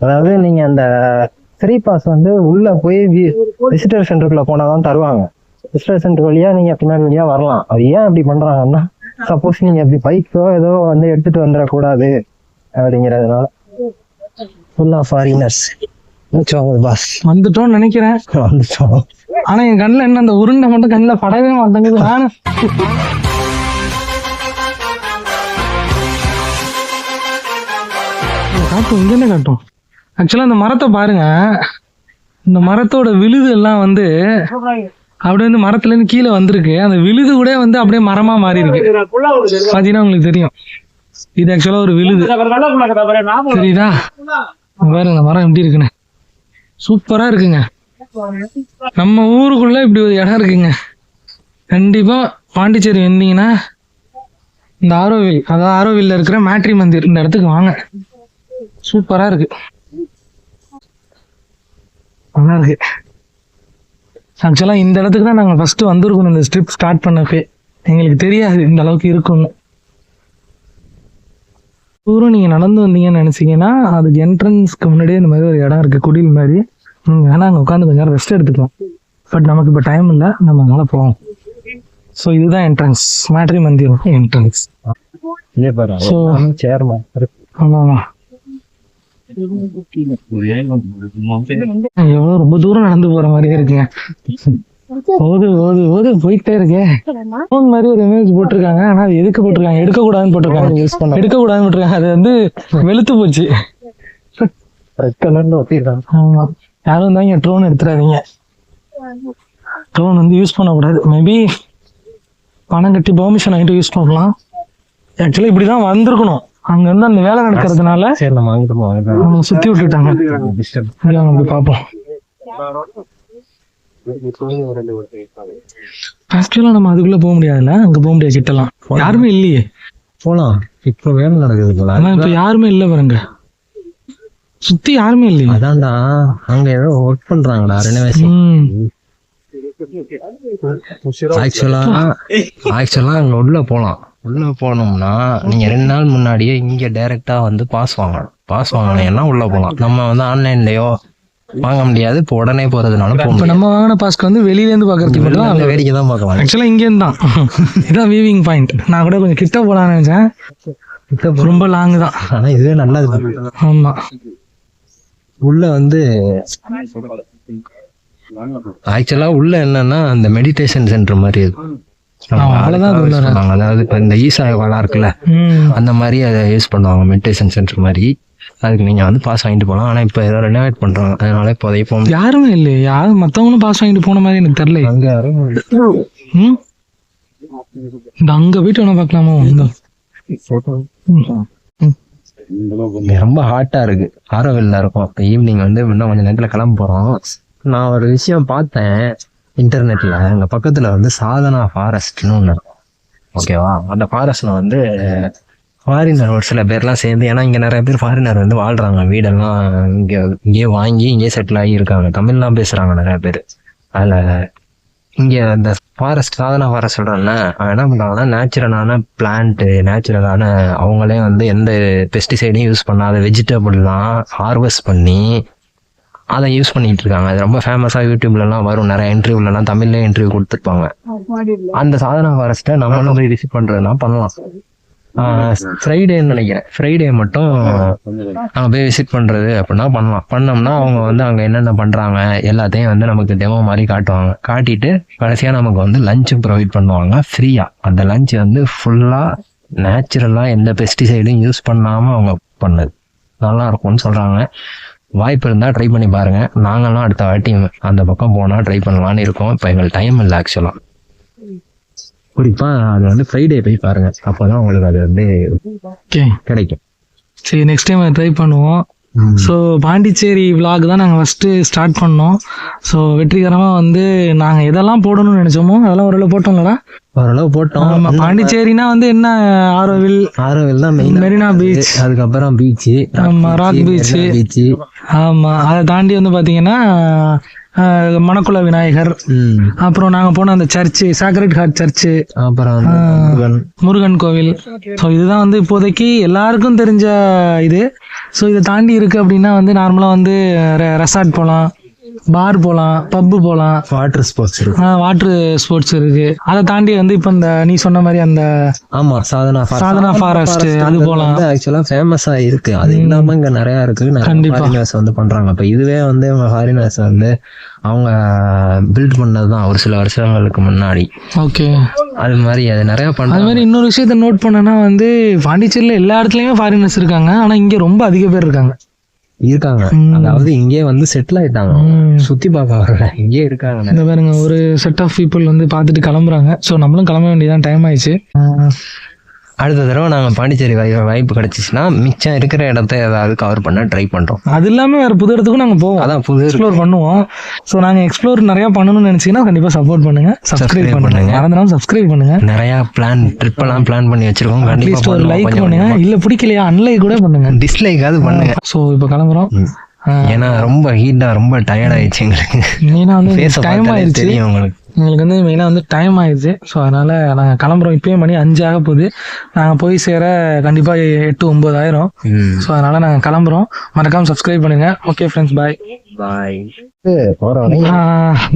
அதாவது நீங்க அந்த ஃப்ரீ பாஸ் வந்து உள்ள போய் விசிட்டர் சென்டருக்குள்ள போனா தான் தருவாங்க. விசிட்டர் சென்டர் வழியா நீங்க பின்னாடி வழியா வரலாம். அது ஏன் அப்படி பண்றாங்கன்னா சப்போஸ் நீங்க அப்படி பைக்கோ ஏதோ வந்து எடுத்துட்டு வந்துடக்கூடாது அப்படிங்கிறதுனால. ஃபுல்லா ஃபாரினர்ஸ் பாஸ் வந்துட்டோம்னு நினைக்கிறேன். வந்துட்டோம். ஆனா என் கண்ணுல என்ன அந்த உருண்டை மட்டும் கண்ணுல படவே மாட்டேங்குது. காட்டும் இங்க என்ன காட்டும் ஆக்சுவலா இந்த மரத்தை பாருங்க. இந்த மரத்தோட விழுது எல்லாம் வந்து அப்படியே வந்து மரத்துல இருந்து கீழே வந்திருக்கு. அந்த விழுது கூட வந்து அப்படியே மரமா மாறி இருக்கு பாத்தீங்கன்னா உங்களுக்கு தெரியும். இது ஆக்சுவலா ஒரு விழுது. சரிதா பாருங்க இந்த மரம் எப்படி இருக்குன்னு. சூப்பரா இருக்குங்க. நம்ம ஊருக்குள்ள இப்படி ஒரு இடம் இருக்குங்க. கண்டிப்பா பாண்டிச்சேரி வந்தீங்கன்னா இந்த ஆரோவில் அதாவது ஆரோவில்ல இருக்கிற மேட்ரி மந்திர் இந்த இடத்துக்கு வாங்க. சூப்பரா இருக்கு. நல்லா இருக்கு. ஆக்சுவலா இந்த இடத்துக்கு தான் நாங்க ஃபர்ஸ்ட் வந்திருக்கோம். இந்த ஸ்ட்ரிப் ஸ்டார்ட் பண்ணப்பே. எங்களுக்கு தெரியாது இந்த அளவுக்கு இருக்கும்னு. தூரம் நீங்க நடந்து வந்தீங்கன்னு நினைச்சீங்கன்னா அதுக்கு என்ட்ரன்ஸ்க்கு முன்னாடியே இந்த மாதிரி ஒரு இடம் இருக்கு. குடில் மாதிரி. நீங்க வேணா அங்க உட்காந்து கொஞ்ச நேரம் ரெஸ்ட் எடுத்துக்கலாம். பட் நமக்கு இப்போ டைம் இல்லை. நம்ம அதனால போவோம் ஸோ இதுதான் என்ட்ரன்ஸ் மேட்ரி மந்திரம் என்ட்ரன்ஸ் So- சேர்மா ஆமாம் ரொம்ப தூரம் நடந்து போற மாதிரியே இருக்குங்க. ஓது ஓது ஓது போயிட்டே இருக்கே. ஃபோன் மாதிரி ஒரு இமேஜ் போட்டிருக்காங்க. ஆனா அது எதுக்கு போட்டிருக்காங்க? எடுக்க கூடாதுன்னு போட்டிருக்காங்க. யூஸ் பண்ண எடுக்க கூடாதுன்னு போட்டிருக்காங்க. அது வந்து வெளுத்து போச்சு. ரெட் கலர்ல ஒட்டிருக்காங்க ஆமா. யாரும் இருந்தாங்க ட்ரோன் எடுத்துறாதீங்க. ட்ரோன் வந்து யூஸ் பண்ணக்கூடாது. மேபி பணம் கட்டி பெர்மிஷன் ஆகிட்டு யூஸ் பண்ணலாம். ஆக்சுவலி இப்படி தான் வந்திருக்கணும். அங்க இருந்து அந்த வேலை நடக்கிறதுனால சரி நம்ம அவங்க சுத்தி விட்டுட்டாங்க. போய் பார்ப்போம். ஆக்சுவலா நம்ம அதுக்குள்ள போக முடியாதுல்ல? அங்க போக முடியாது கிட்டலாம். யாருமே இல்லையே. போலாம். இப்ப வேலை நடக்குதுங்களா? ஆனா இப்ப யாருமே இல்ல பாருங்க. சுத்தி யாருமே இல்லையே. அதான்டா. அங்க ஏதோ ஒர்க் பண்றாங்கடா ரெனோவேஷன் ஆக்சுவலா ஆக்சுவலா அங்க உள்ள போலாம். உள்ள போனோம்னா நீங்க ரெண்டு நாள் முன்னாடியே இங்க டைரக்டா வந்து பாஸ் வாங்கணும். பாஸ் வாங்கினீங்கன்னா உள்ள போலாம் நம்ம வந்து ஆன்லைன்லயோ வாங்க முடியாது. இப்போ உடனே போறதுனால போக இப்ப நம்ம வாங்கின பாஸ்க்கு வந்து வெளியில இருந்து பாக்குறதுக்கு மட்டும் வேடிக்கை தான் பார்க்கலாம் ஆக்சுவலா இங்க இருந்து தான். இதான் வீவிங் பாயிண்ட் நான் கூட கொஞ்சம் கிட்ட போலாம்னு நினைச்சேன். ரொம்ப லாங் தான். ஆனா இதுவே நல்லது. ஆமா. உள்ள வந்து ஆக்சுவலா உள்ள என்னன்னா அந்த மெடிடேஷன் சென்டர் மாதிரி இருக்கும். அது சொல்லுவாங்க அதாவது இப்ப இந்த ஈசா வளா இருக்குல்ல அந்த மாதிரி அதை யூஸ் பண்ணுவாங்க மெடிடேஷன் சென்டர் மாதிரி. அதுக்கு நீங்க வந்து பாஸ் வாங்கிட்டு போகலாம் ஆனா இப்போ ஏதோ ரெனோவேட் பண்றாங்க. அதனால இப்போதைக்கு போக முடியாது யாருமே இல்லையே யாரும் மத்தவங்களும் பாஸ் வாங்கிட்டு போன மாதிரி எனக்கு தெரியல. அங்க யாரும் இந்த அங்க போயிட்டு வேணா பார்க்கலாமோ? ரொம்ப ஹாட்டா இருக்கு. ஆரோவில்ல இருக்கும். இப்போ ஈவினிங் வந்து இன்னும் கொஞ்சம் நேரத்துல கிளம்ப போறோம். நான் ஒரு விஷயம் பார்த்தேன். இன்டர்நெட்ல அங்க பக்கத்துல வந்து சாதனா ஃபாரஸ்ட்னு ஒன்று ஓகேவா அந்த ஃபாரஸ்ட்ல வந்து ஃபாரினர் ஒரு சில பேர்லாம் சேர்ந்து ஏன்னா இங்கே நிறைய பேர் ஃபாரினர் வந்து வாழ்கிறாங்க வீடெல்லாம் இங்கே இங்கேயே வாங்கி இங்கேயே செட்டில் ஆகி இருக்காங்க. தமிழ்லாம் பேசுகிறாங்க நிறைய பேர். அதில் இங்கே அந்த ஃபாரஸ்ட் சாதனா ஃபாரஸ்ட் சொல்றேன்ல அவன் என்ன பண்ணுறாங்கன்னா நேச்சுரலான பிளான்ட்டு நேச்சுரலான அவங்களே வந்து எந்த பெஸ்டிசைடையும் யூஸ் பண்ணாத வெஜிடபிள்லாம் ஹார்வெஸ்ட் பண்ணி அதை யூஸ் பண்ணிட்டு இருக்காங்க அது ரொம்ப ஃபேமஸாக யூடியூப்லலாம் வரும். நிறைய இன்டர்வியூலலாம் தமிழ்ல இன்டர்வியூ கொடுத்துருப்பாங்க. அந்த சாதனா ஃபாரஸ்ட்டை நம்மளும் போய் விசிட் பண்ணுறதுனா பண்ணலாம். ஃப்ரைடேன்னு நினைக்கிறேன். ஃப்ரைடே மட்டும் அங்கே போய் விசிட் பண்ணுறது அப்படின்னா பண்ணலாம். பண்ணோம்னா அவங்க வந்து அங்கே என்னென்ன பண்ணுறாங்க எல்லாத்தையும் வந்து நமக்கு டெமோ மாதிரி காட்டுவாங்க. காட்டிட்டு கடைசியாக நமக்கு வந்து லஞ்சும் ப்ரொவைட் பண்ணுவாங்க ஃப்ரீயாக அந்த லஞ்ச் வந்து ஃபுல்லாக நேச்சுரலாக எந்த பெஸ்டிசைடும் யூஸ் பண்ணாமல் அவங்க பண்ணது. நல்லா இருக்கும்னு சொல்கிறாங்க வாய்ப்பு இருந்தால் ட்ரை பண்ணி பாருங்கள் நாங்கள்லாம் அடுத்த வாட்டி அந்த பக்கம் போனால் ட்ரை பண்ணலான்னு இருக்கோம். இப்போ எங்களுக்கு டைம் இல்லை ஆக்சுவலாக குறிப்பாக அது வந்து ஃப்ரைடே போய் பாருங்க. அப்போதான் உங்களுக்கு அது வந்து கிடைக்கும். சரி நெக்ஸ்ட் டைம் ட்ரை பண்ணுவோம். ஸோ பாண்டிச்சேரி vlog தான் நாங்கள் ஃபஸ்ட்டு ஸ்டார்ட் பண்ணோம். ஸோ வெற்றிகரமாக வந்து நாங்கள் எதெல்லாம் போடணும்னு நினச்சோமோ அதெல்லாம் ஓரளவு போட்டோம்லடா. ஓரளவு போட்டோம். ஆமாம் பாண்டிச்சேரினா வந்து என்ன ஆரோவில்? ஆரோவில் தான் மெயின் மெரினா பீச். அதுக்கப்புறம் பீச்சு. ஆமா, rock beach. பீச்சு. ஆமாம் அதை தாண்டி வந்து பார்த்தீங்கன்னா மணக்குள விநாயகர். அப்புறம் நாங்க போன அந்த சர்ச்சு சாக்ரெட் ஹார்ட் சர்ச்சு அப்புறம் முருகன். கோவில். ஸோ இதுதான் வந்து இப்போதைக்கு எல்லாருக்கும் தெரிஞ்ச இது. ஸோ இதை தாண்டி இருக்கு அப்படின்னா வந்து நார்மலாக வந்து ரெசார்ட் போகலாம் பார் போகலாம் பப்பு போகலாம் வாட்டர் ஸ்போர்ட்ஸ் இருக்கு. வாட்டர் ஸ்போர்ட்ஸ் இருக்கு. அதை தாண்டி வந்து இப்போ இந்த நீ சொன்ன மாதிரி அந்த ஆமா சாதனா. சாதனா ஃபாரஸ்ட் அது போகலாம் வந்து ஆக்சுவலா ஃபேமஸா இருக்கு. அது இல்லாம இங்க நிறைய இருக்கு. கண்டிப்பா. ஃபாரினர்ஸ் வந்து பண்றாங்க. அப்ப இதுவே வந்து ஃபாரினர்ஸ் வந்து அவங்க பில்ட் பண்ணதுதான் ஒரு சில வருஷங்களுக்கு முன்னாடி. ஓகே அது மாதிரி அது நிறைய அது பண்றாங்க. மாதிரி இன்னொரு விஷயத்த நோட் பண்ணனா வந்து பாண்டிச்சேரியில் எல்லா இடத்துலையுமே ஃபாரினர்ஸ் இருக்காங்க. ஆனால் இங்கே ரொம்ப அதிக பேர் இருக்காங்க. இருக்காங்க. அதாவது இங்கே வந்து செட்டில் ஆயிட்டாங்க. சுத்தி பார்க்க வரல இங்கே இருக்காங்க. இந்த பாருங்க ஒரு செட் ஆஃப் பீப்புள் வந்து பார்த்துட்டு கிளம்புறாங்க. ஸோ நம்மளும் கிளம்ப வேண்டியதான் டைம் ஆயிடுச்சு. அடுத்த தடவை நாங்க பாண்டிச்சேரி வாய் வாய்ப்பு கிடைச்சிச்சுன்னா மிச்சம் இருக்கிற இடத்த ஏதாவது கவர் பண்ண ட்ரை பண்றோம். அது இல்லாமல் வேற புது இடத்துக்கும் நாங்கள் போவோம். அதான் புது எக்ஸ்ப்ளோர் பண்ணுவோம். ஸோ நாங்கள் எக்ஸ்ப்ளோர் நிறைய பண்ணணும்னு நினச்சிங்கன்னா கண்டிப்பாக சப்போர்ட் பண்ணுங்க. சப்ஸ்கிரைப் பண்ணுங்க. பண்ணுங்க. மறந்துடாம சப்ஸ்கிரைப் பண்ணுங்க. நிறைய பிளான் ட்ரிப் எல்லாம் பிளான் பண்ணி வச்சிருக்கோம். அட்லீஸ்ட் ஒரு லைக் கண்டிப்பா பண்ணுங்க. இல்லை பிடிக்கலையா அன்லைக் கூட பண்ணுங்க. டிஸ்லைக் அது பண்ணுங்க ஸோ இப்போ கிளம்புறோம். ஏன்னா ரொம்ப ஹீட்டா ரொம்ப டயர்ட் ஆயிடுச்சு எங்களுக்கு. மெயினாக வந்து டைம் ஆயிடுச்சு உங்களுக்கு. எங்களுக்கு வந்து மெயினாக வந்து டைம் ஆயிடுச்சு. ஸோ அதனால் நாங்கள் கிளம்புறோம். இப்பயே மணி அஞ்சாக போகுது. நாங்கள் போய் சேர கண்டிப்பாக எட்டு ஒம்பது ஆயிரம் ஸோ அதனால் நாங்கள் கிளம்புறோம். மறக்காமல் சப்ஸ்கிரைப் பண்ணுங்க. ஓகே ஃப்ரெண்ட்ஸ் பாய் பாய்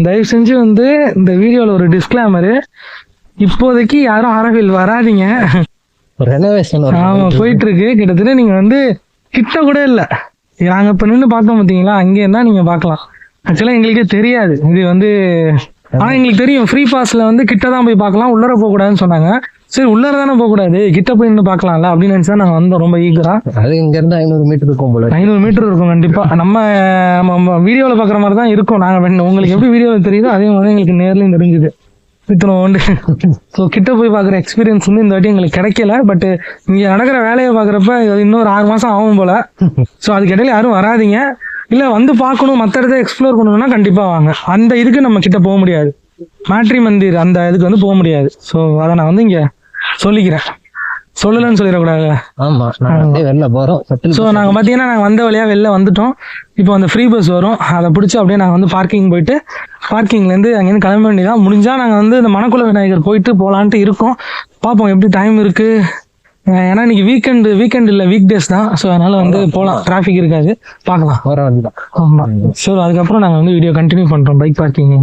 தயவு செஞ்சு வந்து இந்த வீடியோவில் ஒரு டிஸ்க்ளைமரு இப்போதைக்கு யாரும் அரவில் வராதீங்க. ரெனோவேஷன் ஆமாம் போயிட்டு இருக்கு. கிட்டத்தட்ட நீங்கள் வந்து கிட்ட கூட இல்லை. நாங்கள் இப்போ நின்று பார்த்தோம் பார்த்தீங்களா அங்கே இருந்தால் நீங்கள் பார்க்கலாம் ஆக்சுவலாக எங்களுக்கே தெரியாது. இது வந்து ஆனால் எங்களுக்கு தெரியும் ஃப்ரீ பாஸில் வந்து கிட்ட தான் போய் பார்க்கலாம் உள்ளர போகக்கூடாதுன்னு சொன்னாங்க. சரி உள்ளர தானே போகக்கூடாது கிட்ட போய் நின்று பார்க்கலாம்ல அப்படின்னு நினச்சி தான் நாங்கள் வந்தோம் ரொம்ப ஈகராக அது இங்க இருந்து ஐநூறு மீட்டர் இருக்கும் போல. ஐநூறு மீட்டர் இருக்கும் கண்டிப்பா. நம்ம நம்ம வீடியோவில் பார்க்குற மாதிரி தான் இருக்கும். நாங்கள் உங்களுக்கு எப்படி வீடியோவில் தெரியுதோ அதே மாதிரி எங்களுக்கு நேர்லையும் தெரிஞ்சுது. இத்தனோண்டு ஸோ கிட்ட போய் பார்க்குற எக்ஸ்பீரியன்ஸ் வந்து இந்த வாட்டி எங்களுக்கு கிடைக்கல. பட் இங்கே நடக்கிற வேலையை பார்க்குறப்ப இன்னொரு ஆறு மாதம் ஆகும் போல. ஸோ அதுக்கு இடையில யாரும் வராதீங்க. இல்லை வந்து பார்க்கணும் மற்ற இடத்த எக்ஸ்ப்ளோர் பண்ணணும்னா கண்டிப்பாக வாங்க. அந்த இதுக்கு நம்ம கிட்ட போக முடியாது. மேட்ரி மந்திர் அந்த இதுக்கு வந்து போக முடியாது. ஸோ அதை நான் வந்து இங்கே சொல்லிக்கிறேன். சொல்லலைன்னு சொல்லிடக்கூடாது ஆமா நாங்க வெளில போறோம். ஸோ நாங்கள் பார்த்தீங்கன்னா நாங்கள் வந்த வழியாக வெளில வந்துட்டோம். இப்போ அந்த ஃப்ரீ பஸ் வரும். அதை பிடிச்சி அப்படியே நாங்கள் வந்து பார்க்கிங் போயிட்டு பார்க்கிங்லேருந்து அங்கேருந்து கிளம்ப வேண்டியதான் முடிஞ்சால் நாங்கள் வந்து இந்த மணக்குள விநாயகர் போயிட்டு போகலான்ட்டு இருக்கோம். பார்ப்போம் எப்படி டைம் இருக்குது ஏன்னா இன்னைக்கு வீக்கெண்டு வீக்கெண்ட் இல்லை வீக் டேஸ் தான். ஸோ அதனால் வந்து போகலாம் டிராஃபிக் இருக்காது. பார்க்கலாம். போற வழிதான் ஆமாம் ஸோ அதுக்கப்புறம் நாங்கள் வந்து வீடியோ கண்டினியூ பண்ணுறோம் பைக் பார்க்கிங்